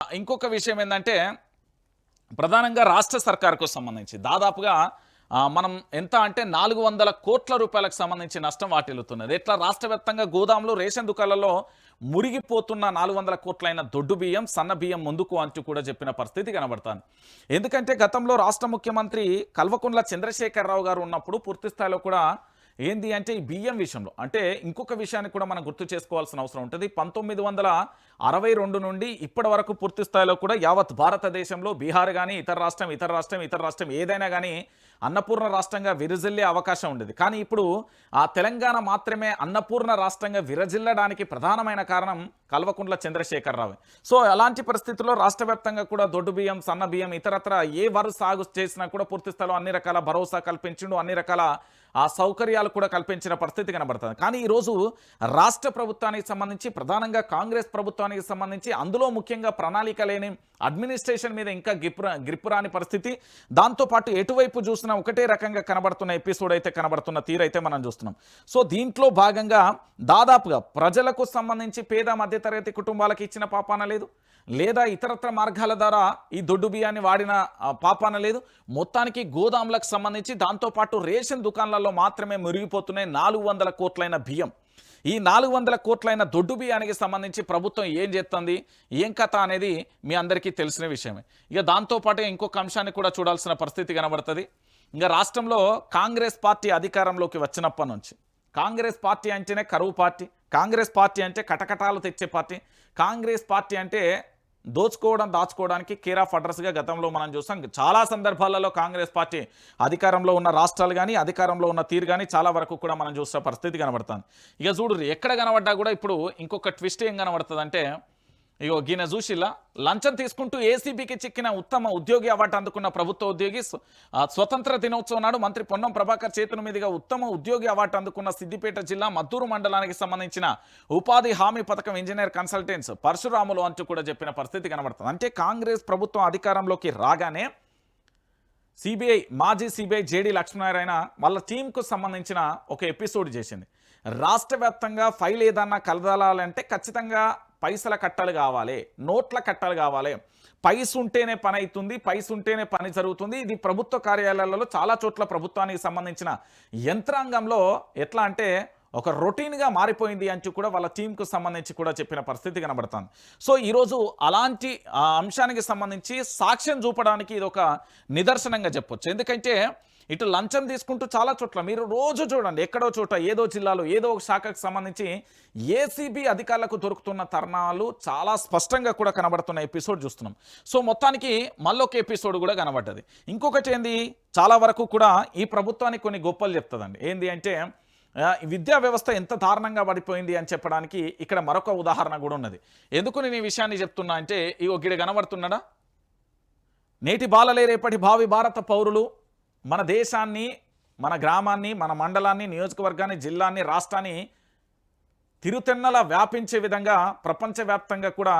ఇంకొక విషయం ఏంటంటే ప్రధానంగా రాష్ట్ర సర్కార్కు సంబంధించి. దాదాపుగా మనం ఎంత అంటే నాలుగు వందల కోట్ల రూపాయలకు సంబంధించి నష్టం వాటిల్లుతున్నది. ఎట్లా? రాష్ట్ర వ్యాప్తంగా గోదాములు రేషన్ దుకాణాలలో మురిగిపోతున్న నాలుగు వందల కోట్లైన దొడ్డు బియ్యం సన్న బియ్యం ముందుకు అంటూ కూడా చెప్పిన పరిస్థితి కనబడుతుంది. ఎందుకంటే గతంలో రాష్ట్ర ముఖ్యమంత్రి కల్వకుంట్ల చంద్రశేఖరరావు గారు ఉన్నప్పుడు పూర్తి స్థాయిలో కూడా ఏంది అంటే ఈ బియ్యం విషయంలో. అంటే ఇంకొక విషయాన్ని కూడా మనం గుర్తు చేసుకోవాల్సిన అవసరం ఉంటుంది. పంతొమ్మిది వందల అరవై రెండు నుండి ఇప్పటి వరకు పూర్తి స్థాయిలో కూడా యావత్ భారతదేశంలో బీహార్ కానీ ఇతర రాష్ట్రం ఇతర రాష్ట్రం ఇతర రాష్ట్రం ఏదైనా కానీ అన్నపూర్ణ రాష్ట్రంగా విరజిల్లే అవకాశం ఉండేది. కానీ ఇప్పుడు ఆ తెలంగాణ మాత్రమే అన్నపూర్ణ రాష్ట్రంగా విరజిల్లడానికి ప్రధానమైన కారణం కల్వకుంట్ల చంద్రశేఖరరావు. సో అలాంటి పరిస్థితుల్లో రాష్ట్ర వ్యాప్తంగా కూడా దొడ్డు బియ్యం సన్న బియ్యం ఇతరత్ర ఏ వరు సాగు చేసినా కూడా పూర్తి స్థాయిలో అన్ని రకాల భరోసా కల్పించిండు అన్ని రకాల ఆ సౌకర్యాలు కూడా కల్పించిన పరిస్థితి కనబడుతుంది. కానీ ఈరోజు రాష్ట్ర ప్రభుత్వానికి సంబంధించి ప్రధానంగా కాంగ్రెస్ ప్రభుత్వానికి సంబంధించి అందులో ముఖ్యంగా ప్రణాళిక లేని అడ్మినిస్ట్రేషన్ మీద ఇంకా గిప్పు గ్రిప్పు రాని పరిస్థితి. దాంతోపాటు ఎటువైపు చూసినా ఒకటే రకంగా కనబడుతున్న ఎపిసోడ్ అయితే కనబడుతున్న తీరైతే మనం చూస్తున్నాం. సో దీంట్లో భాగంగా దాదాపుగా ప్రజలకు సంబంధించి పేద మధ్యతరగతి కుటుంబాలకు ఇచ్చిన పాపాన లేదు. లేదా ఇతరత్ర మార్గాల ద్వారా ఈ దొడ్డు బియ్యాన్ని వాడిన పాపాన లేదు. మొత్తానికి గోదాములకు సంబంధించి దాంతోపాటు రేషన్ దుకాణాల దుకాణాలలో మాత్రమే మురిగిపోతున్నాయి నాలుగు వందల కోట్లైన బియ్యం. ఈ నాలుగు వందల కోట్లైన దొడ్డు బియ్యానికి సంబంధించి ప్రభుత్వం ఏం చేస్తుంది? ఏం కథ అనేది మీ అందరికీ తెలిసిన విషయమే. ఇక దాంతోపాటు ఇంకొక అంశాన్ని కూడా చూడాల్సిన పరిస్థితి కనబడుతుంది. ఇంకా రాష్ట్రంలో కాంగ్రెస్ పార్టీ అధికారంలోకి వచ్చినప్పటి నుంచి కాంగ్రెస్ పార్టీ అంటేనే కరువు పార్టీ కాంగ్రెస్ పార్టీ అంటే కటకటాలు తెచ్చే పార్టీ కాంగ్రెస్ పార్టీ అంటే దోచుకోవడం దాచుకోవడానికి కేర్ ఆఫ్ అడ్రస్గా గతంలో మనం చూస్తాం. చాలా సందర్భాలలో కాంగ్రెస్ పార్టీ అధికారంలో ఉన్న రాష్ట్రాలు కానీ అధికారంలో ఉన్న తీరు కానీ చాలా వరకు కూడా మనం చూసిన పరిస్థితి కనబడుతుంది. ఇక చూడు ఎక్కడ కనబడ్డా కూడా ఇప్పుడు ఇంకొక ట్విస్ట్ ఏం కనబడుతుంది అంటే ఇగో గీన చూసిలా? లంచం తీసుకుంటూ ఏసీబీకి చిక్కిన ఉత్తమ ఉద్యోగి అవార్డు అందుకున్న ప్రభుత్వ ఉద్యోగి స్వతంత్ర దినోత్సవం నాడు మంత్రి పొన్నం ప్రభాకర్ చేతుల మీదుగా ఉత్తమ ఉద్యోగి అవార్డు అందుకున్న సిద్దిపేట జిల్లా మద్దూరు మండలానికి సంబంధించిన ఉపాధి హామీ పథకం ఇంజనీర్ కన్సల్టెంట్స్ పరశురాములు అంటూ కూడా చెప్పిన పరిస్థితి కనబడుతుంది. అంటే కాంగ్రెస్ ప్రభుత్వం అధికారంలోకి రాగానే సిబిఐ మాజీ సిబిఐ జేడీ లక్ష్మీనారాయణ వాళ్ళ టీంకు సంబంధించిన ఒక ఎపిసోడ్ చేసింది. రాష్ట్ర వ్యాప్తంగా ఫైల్ ఏదన్నా కలదాలంటే ఖచ్చితంగా పైసల కట్టలు కావాలి నోట్ల కట్టలు కావాలి. పైసు ఉంటేనే పని అవుతుంది పైసు ఉంటేనే పని జరుగుతుంది. ఇది ప్రభుత్వ కార్యాలయాలలో చాలా చోట్ల ప్రభుత్వానికి సంబంధించిన యంత్రాంగంలో ఎట్లా అంటే ఒక రొటీన్గా మారిపోయింది అంటూ కూడా వాళ్ళ టీంకు సంబంధించి కూడా చెప్పిన పరిస్థితి కనబడుతుంది. సో ఈరోజు అలాంటి అంశానికి సంబంధించి సాక్ష్యం చూపడానికి ఇది ఒక నిదర్శనంగా చెప్పొచ్చు. ఎందుకంటే ఇటు లంచం తీసుకుంటూ చాలా చోట్ల మీరు రోజు చూడండి ఎక్కడో చోట ఏదో జిల్లాలో ఏదో ఒక శాఖకు సంబంధించి ఏసీబీ అధికారులకు దొరుకుతున్న తరుణాలు చాలా స్పష్టంగా కూడా కనబడుతున్న ఎపిసోడ్ చూస్తున్నాం. సో మొత్తానికి మళ్ళొక ఎపిసోడ్ కూడా కనబడ్డది. ఇంకొకటి ఏంది చాలా వరకు కూడా ఈ ప్రభుత్వానికి కొన్ని గొప్పలు చెప్తుందండి. ఏంది అంటే విద్యా వ్యవస్థ ఎంత దారుణంగా పడిపోయింది అని చెప్పడానికి ఇక్కడ మరొక ఉదాహరణ కూడా ఉన్నది. ఎందుకు నేను ఈ విషయాన్ని చెప్తున్నా అంటే ఈ గిడ కనబడుతున్నాడా? నేటి బాలలే రేపటి భావి భారత పౌరులు మన దేశాన్ని మన గ్రామాన్ని మన మండలాన్ని నియోజకవర్గాన్ని జిల్లాని రాష్ట్రాన్ని తిరుతెన్నల వ్యాపించే విధంగా ప్రపంచవ్యాప్తంగా కూడా